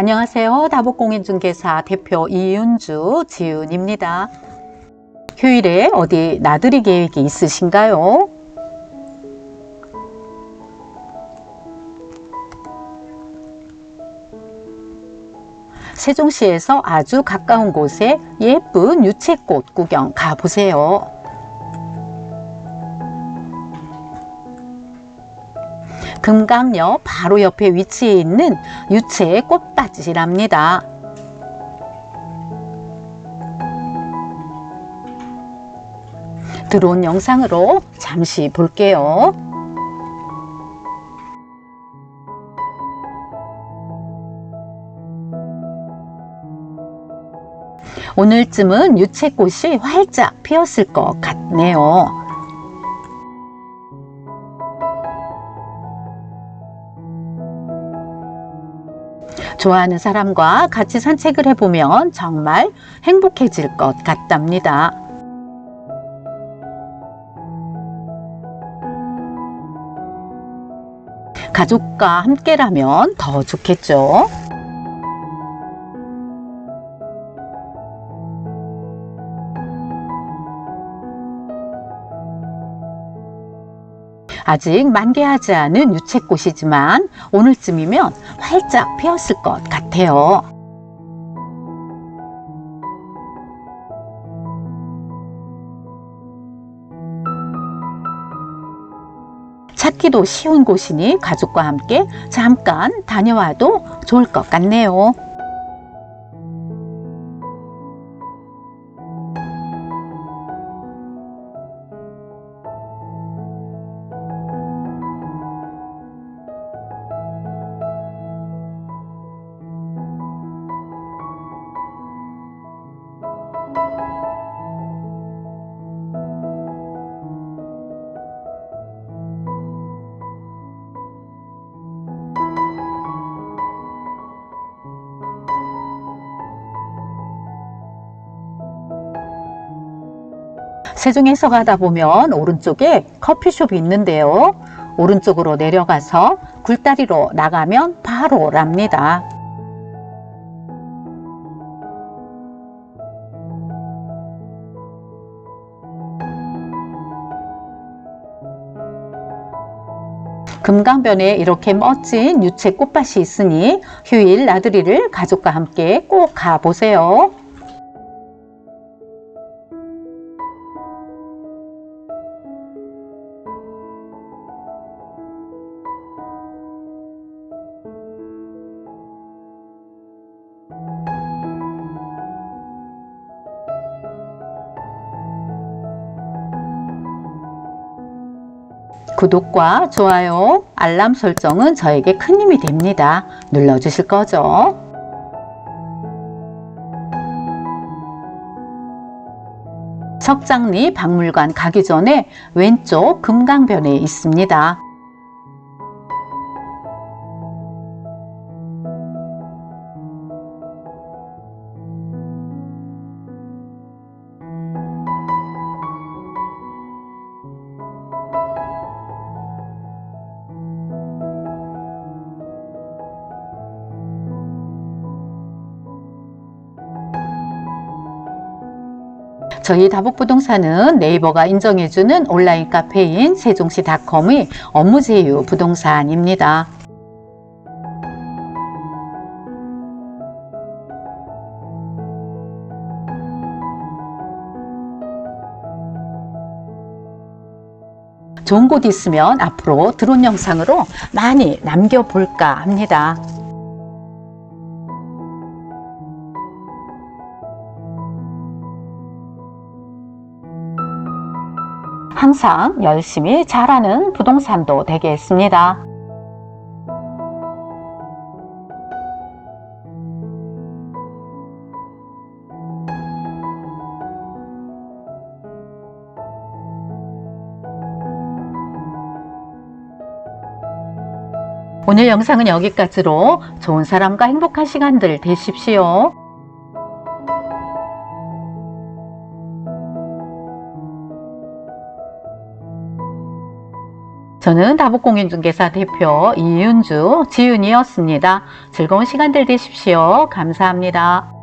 안녕하세요. 다복공인중개사 대표 이윤주 지윤입니다. 휴일에 어디 나들이 계획이 있으신가요? 세종시에서 아주 가까운 곳에 예쁜 유채꽃 구경 가보세요. 금강역 바로 옆에 위치해 있는 유채 꽃밭이랍니다. 들어온 영상으로 잠시 볼게요. 오늘쯤은 유채꽃이 활짝 피었을 것 같네요. 좋아하는 사람과 같이 산책을 해보면 정말 행복해질 것 같답니다. 가족과 함께라면 더 좋겠죠. 아직 만개하지 않은 유채꽃이지만 오늘쯤이면 활짝 피었을 것 같아요. 찾기도 쉬운 곳이니 가족과 함께 잠깐 다녀와도 좋을 것 같네요. 세종에서 가다 보면 오른쪽에 커피숍이 있는데요. 오른쪽으로 내려가서 굴다리로 나가면 바로 랍니다. 금강변에 이렇게 멋진 유채 꽃밭이 있으니 휴일 나들이를 가족과 함께 꼭 가보세요. 구독과 좋아요, 알람 설정은 저에게 큰 힘이 됩니다. 눌러주실 거죠? 석장리 박물관 가기 전에 왼쪽 금강변에 있습니다. 저희 다복부동산은 네이버가 인정해주는 온라인 카페인 세종시닷컴의 업무제휴 부동산입니다. 좋은 곳 있으면 앞으로 드론 영상으로 많이 남겨볼까 합니다. 항상 열심히 잘하는 부동산도 되겠습니다. 오늘 영상은 여기까지로 좋은 사람과 행복한 시간들 되십시오. 저는 다복공인중개사 대표 이윤주, 지윤이었습니다. 즐거운 시간들 되십시오. 감사합니다.